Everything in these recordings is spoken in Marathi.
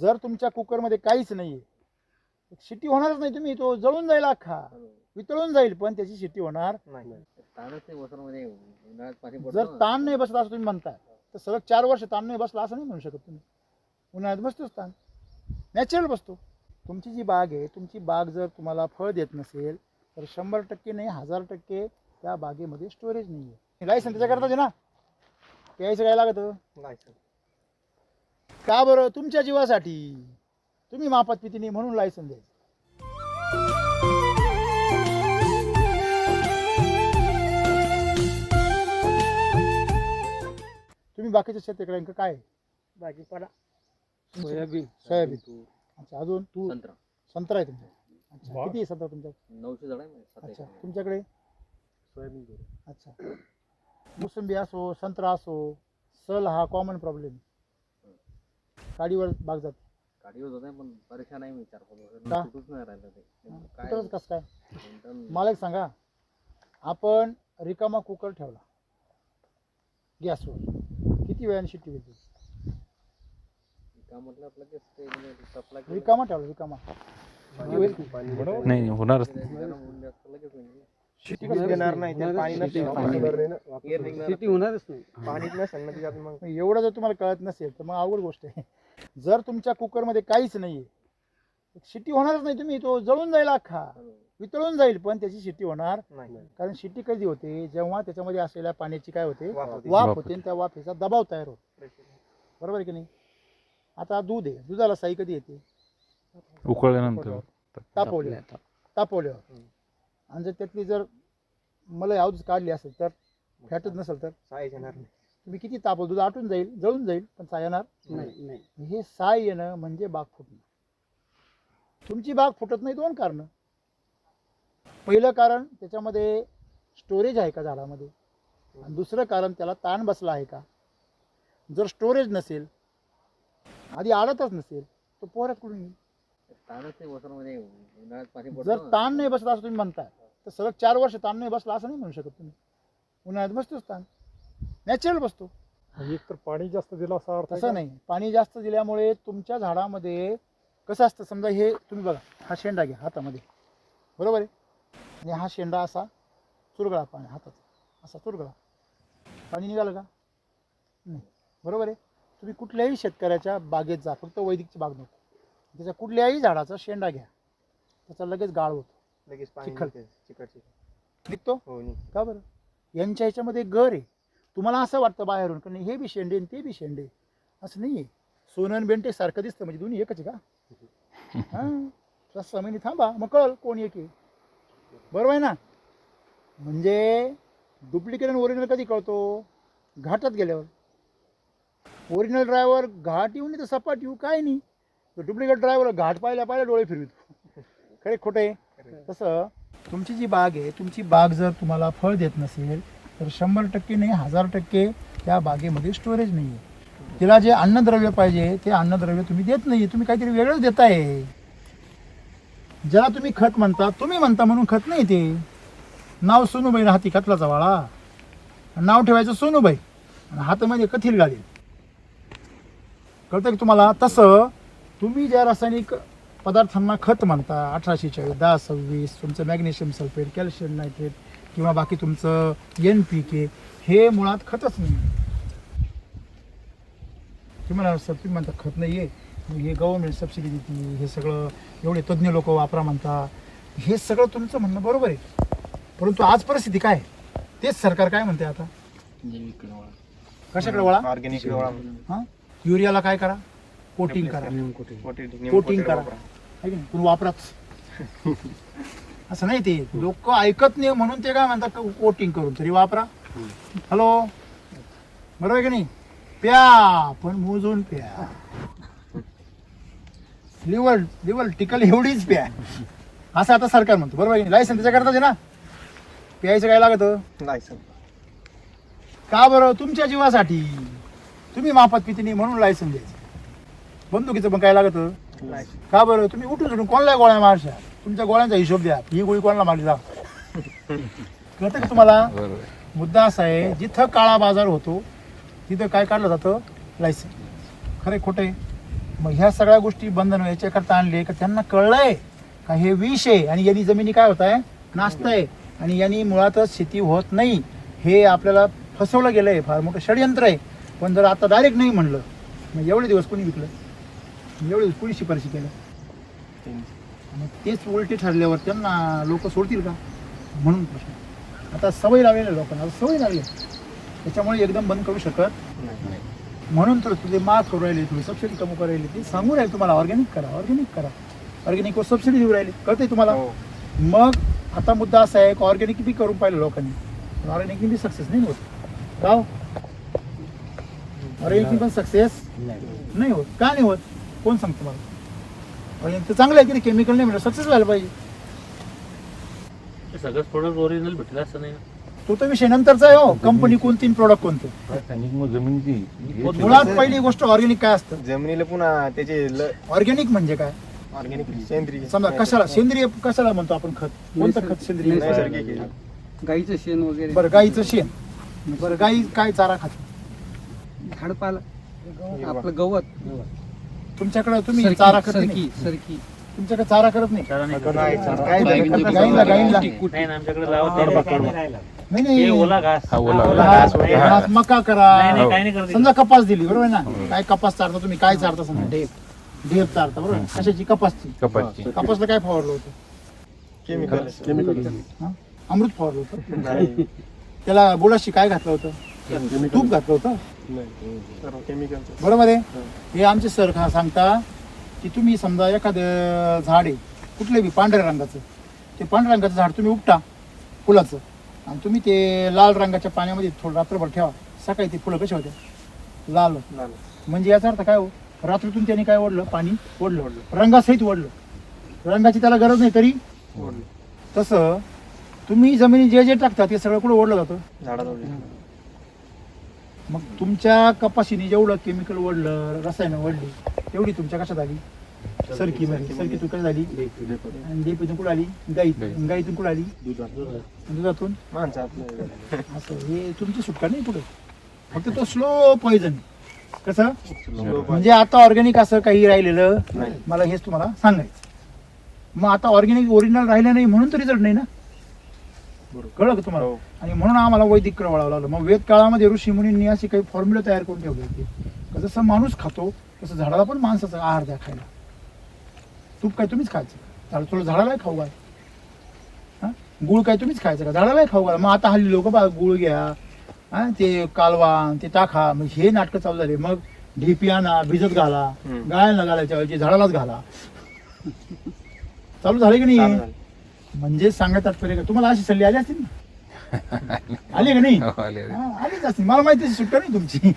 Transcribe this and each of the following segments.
जर तुमच्या कुकरमध्ये काहीच नाहीये शिट्टी होणारच नाही तुम्ही तो जळून जाईल अख्खा वितळून जाईल पण त्याची शिट्टी होणार नाही. जर. ताण नाही बसला असं तुम्ही म्हणताय तर सलग चार वर्ष ताण नाही बसला असं नाही म्हणू शकत तुम्ही. उन्हाळ्यात बसतोच ताण. नॅचरल बसतो. तुमची जी बाग आहे तुमची बाग जर तुम्हाला फळ देत नसेल तर शंभर टक्के नाही हजार टक्के त्या बागेमध्ये स्टोरेज नाही आहे लायसन त्याच्याकरताच आहे ना. प्यायचं काय लागतं? का बरं? तुमच्या जीवासाठी. तुम्ही मापात पिती नाही म्हणून लायसन द्यायचं. तुम्ही बाकीच्या शेतकऱ्यांक काय? भाजीपाला. सोयाबीन. सोयाबीन. अच्छा अजून? तूर. संत्रा. संत्रा आहे तुमच्या अच्छा वा. किती आहे संत्रा तुमच्या नऊशे झाड आहे सात अच्छा एकर. तुमच्याकडे? सोयाबीन. अच्छा. मोसंबी असो संत्रा असो सल हा कॉमन प्रॉब्लेम गाडीवर बाग जात गाडीवर होत पण आहे का? कुठंच नाही राहिलं ते काय कुठंच कसं काय एकदम मला एक सांगा आपण रिकामा कुकर ठेवला गॅसवर किती वेळाने शिट्टी होती का म्हटलं आपलं ते म्हणजे रिकामा ठेवला रिकामा नाही होणारच नाही. गरम होऊन जास्त लगेच होईल. शेती कसं देणार नाही. त्याला पाणी नसेल एअर निघणार शेती होणारच नाही. पाणीच नसेल ना त्याच्यात मग. मग एवढं जर तुम्हाला कळत नसेल तर मग अवघड गोष्ट आहे. जर तुमच्या कुकरमध्ये काहीच नाहीये शिट्टी होणारच नाही तुम्ही तो जळून जाईल अख्खा वितळून जाईल पण त्याची शिट्टी होणार नाही. कारण शिट्टी कधी होते? जेव्हा त्याच्यामध्ये असलेल्या पाण्याची काय होते? वाफ होते. वाफ वाफ होते आणि त्या वाफेचा दबाव तयार होतो. बरोबर आहे की नाही? आता दूध आहे. दुधाला साई कधी येते? उकळल्यानंतर. तापवल्या तापवल्यावर. आणि जर त्यातली जर मला यावच काढली असेल तर फॅटच नसेल तर? साय येणार नाही. तुम्ही किती तापव दूध आटून जाईल जळून जाईल पण साय येणार? नाही नाही. हे साय येणं म्हणजे बाग फुटणं. तुमची बाग फुटत नाही दोन कारण. पहिलं कारण त्याच्यामध्ये स्टोरेज आहे का झाडामध्ये? आणि दुसरं कारण त्याला ताण बसला आहे का? जर स्टोरेज नसेल आधी आडतच नसेल तर पोऱ्यात कुठून येईल? ताणच नाही वसरमध्ये उन्हाळ्यात पाणी जर पडतं. ताण नाही बसला असं तुम्ही म्हणताय तर सलग चार वर्ष ताण नाही बसला असं नाही म्हणू शकत तुम्ही. उन्हाळ्यात बसतोच ताण. नॅचरल बसतो. एक तर पाणी जास्त दिलं असा अर्थ तसं नाही. पाणी जास्त दिल्यामुळे तुमच्या झाडामध्ये कसं असतं? समजा हे तुम्ही बघा हा शेंडा घ्या हातामध्ये. बरोबर आहे? आणि हा शेंडा असा चुरगळा पाणी हाताचा असा चुरगळा. पाणी निघालं का? नाही. बरोबर आहे? तुम्ही कुठल्याही शेतकऱ्याच्या बागेत जा फक्त वैदिकची बाग नको. त्याच्या कुठल्याही झाडाचा शेंडा घ्या. त्याचा लगेच गाळ होतो. लगेच चिखल. चिखल चिकट निघतो? हो नाही का बरं? यांच्या ह्याच्यामध्ये घर आहे. तुम्हाला असं वाटतं बाहेरून की नाही हे बी शेंडे आणि ते बी शेंडे. असं नाही आहे सोनन बेंटे सारखं दिसतं म्हणजे दोन्ही एकच आहे का? हां. पाच सहा महिने थांबा मग कळल कोण एक आहे. बरोबर आहे ना? म्हणजे डुप्लिकेट आणि ओरिजिनल कधी कळतो? घाटात गेल्यावर. ओरिजिनल ड्रायव्हर घाट येऊन नाही तर सपाट येऊ काय नाही. डुप्लिकेट ड्रायव्हर घाट पाहिल्या पाहिल्या डोळे फिरवितो. खरे खोटे? तसं तुमची जी बाग आहे तुमची बाग जर तुम्हाला फळ देत नसेल तर शंभर टक्के नाही हजार टक्के त्या बागेमध्ये स्टोरेज नाही आहे तिला जे अन्नद्रव्य पाहिजे ते अन्नद्रव्य तुम्ही देत नाही तुम्ही काहीतरी वेगळंच देताय. ज्याला तुम्ही खत म्हणता तुम्ही म्हणता म्हणून खत नाही ते. नाव सोनूबाई हाती खतलाचा वाळा नाव ठेवायचं सोनूबाई. आणि हातामध्ये कथील गाडी. कळतं की तुम्हाला? तसं तुम्ही ज्या रासायनिक पदार्थांना खत म्हणता अठराशे चाळीस दहा सव्वीस तुमचं मॅग्नेशियम सल्फेट कॅल्शियम नायट्रेट किंवा बाकी तुमचं एन पी के हे मुळात खतच नाही तुम्हाला तुम्ही म्हणता खत नाही आहे हे गव्हर्नमेंट सबसिडी देते हे सगळं एवढे तज्ज्ञ लोक वापरा म्हणता. हे सगळं तुमचं म्हणणं बरोबर आहे. परंतु आज परिस्थिती काय आहे? तेच सरकार काय म्हणते आता. कशाकडे वळा ऑर्गॅनिक हां? युरियाला काय करा? कोटिंग करा. कोटिंग करा. है की नाही पण वापराच असं नाही ते. लोक ऐकत नाही म्हणून ते काय म्हणतात कोटिंग करून. तरी वापरा. हॅलो बरोबर आहे की नाही? प्या पण मोजून प्या. लिव्हर लिव्हर टिकल एवढीच प्या. असं आता सरकार म्हणतो. बरोबर आहे की नाही? लायसन त्याच्या करताच आहे ना? प्यायचं काय लागत? लायसन का बरं? तुमच्या जीवासाठी. तुम्ही मापात पिती नाही म्हणून लायसन द्यायचं. बंदुकीचं पण काय लागत? का बरं? तुम्ही उठून सुटून कोणाला गोळ्या मारशा? तुमच्या गोळ्यांचा हिशोब द्या. ही गोळी कोणाला मारली जा कळतं का तुम्हाला? आहे. मुद्दा असा आहे जिथं काळा बाजार होतो तिथं काय काढलं जातं? लायसन खरे खोटे मग ह्या सगळ्या गोष्टी बंधन याच्याकरता आणले का त्यांना कळलंय का हे विष आहे? आणि यांनी जमिनी काय होत आहे? नाचतंय आणि यांनी मुळातच शेती होत नाही. हे आपल्याला फसवलं गेलं आहे फार मोठं षडयंत्र आहे. पण जर आता डायरेक्ट नाही म्हणलं मग एवढे दिवस कोणी विकलं? एवढे कोणी शिफारशी केलं मग तेच उलटे ठरल्यावर त्यांना लोक सोडतील का? म्हणून प्रश्न. आता सवय लावलेल्या लोकांना. आता सवय लागली त्याच्यामुळे एकदम बंद करू शकत म्हणून तर तुझे माफ करू राहिले तुम्ही सबसिडी कमी करू राहिले. ते सांगू राहिले तुम्हाला ऑर्गॅनिक करा ऑर्गॅनिक करा. ऑर्गॅनिकवर सबसिडी देऊ राहिले. कळते तुम्हाला? हो. मग आता मुद्दा असा आहे की ऑर्गॅनिक बी करून पाहिलं लोकांनी. पण ऑर्गॅनिक बी सक्सेस नाही होत. का ऑर्गॅनिक पण सक्सेस नाही होत. का नाही होत? कोण सांगतो मला? तर चांगलं आहे की नाही? केमिकल नाही म्हणजे सक्सेस व्हायला पाहिजे. सगळंच प्रोडक्ट ओरिजिनल भेटलं असं नाही. ना तो तर विषय नंतरचा आहे हो. कंपनी कोणती प्रोडक्ट कोणतं? रासायनिक जमिनीची मुळात पहिली गोष्ट ऑर्गॅनिक काय असतं? जमिनीला पुन्हा त्याचे ऑर्गॅनिक म्हणजे काय? ऑर्गॅनिक सेंद्रिय. समजा कशाला? सेंद्रिय कशाला म्हणतो आपण खत? कोणतं खत सेंद्रिय? नैसर्गिक आहे. गाईचं शेण वगैरे. बरं गाईचं शेण. बरं गाई काय चारा खाते? झाडपाला. आपलं गवत. तुमच्याकडे तुम्ही चारा करत सरकी नाही. सरकी. तुमच्याकडे चारा करत नाही? गाईला गाईला हे ओला हा हा. मका करा. नाही नाही हो. काही नाही करत समजा कपास दिली बरोबर ना? काय कपास चारता तुम्ही? काय चारता समजा? ढेप. ढेप चारता बरोबर? कशाची? कपासची. कपाची कपासला काय फवारलं होतं? Chemical chemical. हा? अमृत फवारलं होतं? त्याला बोलाशी काय घातलं होतं? तूप घातलं होतं? सर्व केमिकल बरोबर आहे? हे. आमचे सर खा सांगता की तुम्ही समजा एखादं झाड आहे कुठलं बी पांढऱ्या रंगाचं ते पांढऱ्या रंगाचं झाड तुम्ही उपटा फुलाचं आणि तुम्ही ते लाल रंगाच्या पाण्यामध्ये थोडं रात्रभर ठेवा. सकाळी ते फुलं कशी होते लाल. म्हणजे याचा अर्थ काय हो? रात्रीतून त्याने काय ओढलं? पाणी ओढलं. ओढलं. रंगासहित ओढलं. रंगाची त्याला गरज नाही तरी? तसं तुम्ही जमिनी जे जे टाकता ते सगळं कुठं ओढलं जातं? झाडाजवळ. मग तुमच्या कपाशीने जेवढं केमिकल ओढलं रसायनं ओढली तेवढी तुमच्या कशात आली? सरकी मध्ये. सरकी तू कशात आली? आणि डेपीतून कुठं आली? गाई गाई. गाईतून कुठं आली? दुधातून. असं. हे तुमची सुटका नाही पुढे? फक्त तो स्लो पॉइझन कसं? म्हणजे आता ऑर्गॅनिक असं काही राहिलेलं. मला हेच तुम्हाला सांगायचं. मग आता ऑर्गॅनिक ओरिजिनल राहिलं नाही म्हणून तर रिझल्ट नाही ना? कळलं का तुम्हाला? हो. आणि म्हणून आम्हाला वैदिक वळावं लागलं. मग वेद काळामध्ये ऋषी मुनींनी अशी काही फॉर्म्युला तयार करून ठेवले होते जसं माणूस खातो तसं झाडाला पण माणसाचा आहार द्या खायला. तूप काय तुम्हीच खायचं झाड थोडं झाडालाही खाऊ घाल. हा? गुळ काय तुम्हीच खायचं का? झाडालाही खाऊ घाल. मग आता हल्ली लोक बा गुळ घ्या हा ते कालवा ते टाका मग हे नाटकं चालू झाले. मग ढेपी आणा भिजत घाला. हम्म. घालायच्या ऐवजी झाडालाच घाला. चालू झाले की चालू नाही झालं. म्हणजे सांगत तात्पर्य का? तुम्हाला अशी सल्ली आली असतील ना? आली का नाही? हो, आले, आले. हा, आलीच असतील. मला माहिती आहे, सुट्टा नाही तुमची.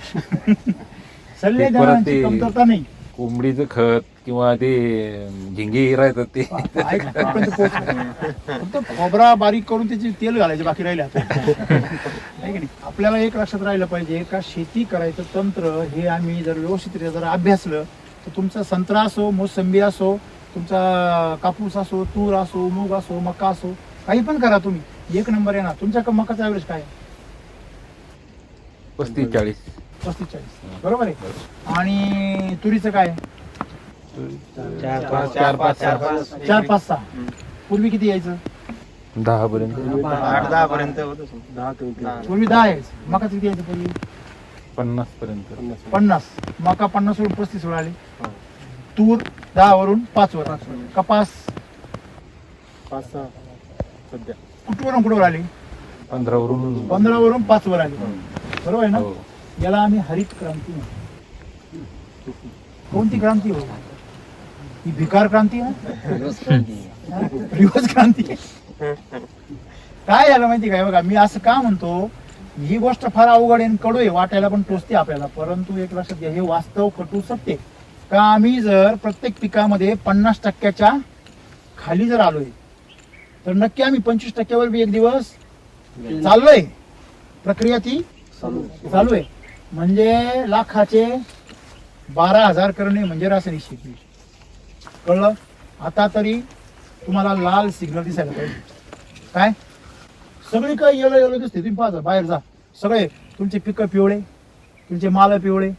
सल्ले ते परत द्यारांची ते- कमतरता नाही. कोंबडीचं खत किंवा ते झिंगे राहतात ते. ऐक. फक्त खोबरा बारीक करून त्याची तेल घालायचे बाकी राहिले आता. आहे की नाही? आपल्याला एक लक्षात राहिलं पाहिजे का शेती करायचं तंत्र हे आम्ही जर व्यवस्थित जर अभ्यासलं तर तुमचा संत्रा असो मोसंबी असो तुमचा कापूस असो तूर असो मूग असो मका असो काही पण करा तुम्ही. एक नंबर आहे ना. तुमच्या मकाचा ॲव्हरेज काय आहे? पस्तीस चाळीस. पस्तीस चाळीस. बरोबर आहे? आणि तुरीचं काय आहे? चार पाच चार पाच चार पाच. सहा. पूर्वी किती यायचं? दहा पर्यंत आठ दहा पर्यंत होत. दहा ते पूर्वी दहा यायचं. मकाचं किती यायचं पूर्वी? पन्नास पर्यंत पन्नास. मका पन्नास वरून पस्तीस वर आली तूर दहा वरून पाच वर कपास. पाच सहा. सध्या. कुठवरून कुठवर आली? पंधरा वरून पंधरा वरून पाच वर आली बरोबर आहे ना? हो. याला आम्ही हरित क्रांती म्हणतो. कोणती क्रांती हो? ही भिकार क्रांती आहे रिवर्स क्रांती. आहे. काय झालं माहिती काय? बघा मी असं का म्हणतो? ही गोष्ट फार अवघड आहे आणि कडू आहे. वाटायला पण टोचते आपल्याला. परंतु एक लक्षात घ्या हे वास्तव कटू सत्य आहे. का आम्ही जर प्रत्येक पिकामध्ये पन्नास टक्क्याच्या खाली जर आलोय तर नक्की आम्ही पंचवीस टक्क्यावर बी एक दिवस चाललोय. प्रक्रिया ती चालू आहे म्हणजे लाखाचे बारा हजार करणे म्हणजे रासायनिक शेती. कळलं? आता तरी तुम्हाला लाल सिग्नल दिसायला पाहिजे. काय? सगळी काय येलो येलो दिसते. तुम्ही पाहा बाहेर जा. सगळे तुमचे पिकं पिवळे तुमचे माल पिवळे.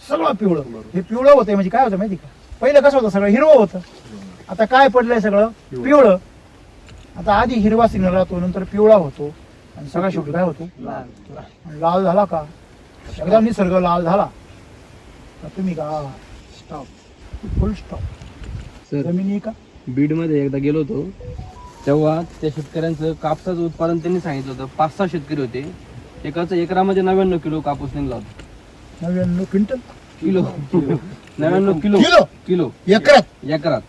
सगळं पिवळं. हे पिवळं होतं म्हणजे काय होतं माहिती का? पहिलं कसं होतं सगळं? हिरवं होतं. आता काय पडलंय सगळं? पिवळं. आता आधी हिरवा सिग्नल राहतो नंतर पिवळा होतो आणि सगळ्या शेवटी काय होतो? लाल. झाला का? एकदा निसर्ग लाल झाला. का तुम्ही का? स्टॉप फुल स्टॉप सर जमिनी का? बीडमध्ये एकदा गेलो होतो. तेव्हा त्या शेतकऱ्यांचं कापसाचं उत्पादन त्यांनी सांगितलं होतं. पाच सहा शेतकरी होते. एकाचं एकरामध्ये नव्याण्णव किलो कापूस निघला होता. नव्याण्णव क्विंटल. किलो. नव्याण्णव किलो. किलो? किलो. एकरात? एकरात.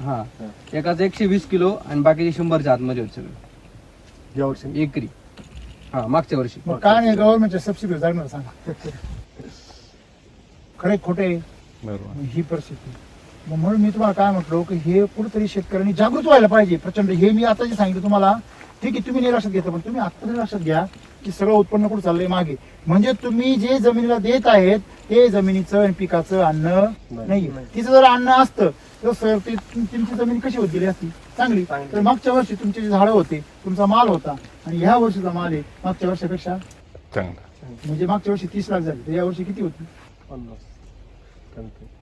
हा. एकाचं एकशे वीस किलो आणि बाकीचे शंभरच्या आतमध्ये होते सगळे. या वर्षी? एकरी. हा मागच्या वर्षी. मग काय नाही गव्हर्नमेंटच्या सबसिडी जाणार सांगा. खरे खोटे. बरोबर. ही परिस्थिती. मग म्हणून मी तुम्हाला काय म्हटलो की हे कुठेतरी शेतकऱ्यांनी जागृत व्हायला पाहिजे. प्रचंड. हे मी आता जे सांगितलं तुम्हाला ठीक आहे तुम्ही लक्षात घेता पण तुम्ही आता तरी लक्षात घ्या. की सगळं उत्पन्न कुठं चाललंय मागे. म्हणजे तुम्ही जे जमिनीला देत आहेत ते जमिनीचं आणि पिकाचं अन्न नाही. तिचं जर अन्न असतं तर सर तुमची जमीन कशी होत गेली असती? चांगली. तर मागच्या वर्षी तुमचे जे झाडं होते तुमचा माल होता. आणि ह्या वर्षीचा माल आहे मागच्या वर्षापेक्षा चांगलं. म्हणजे मागच्या वर्षी तीस लाख झाले. तर या वर्षी किती होती? पन्नास.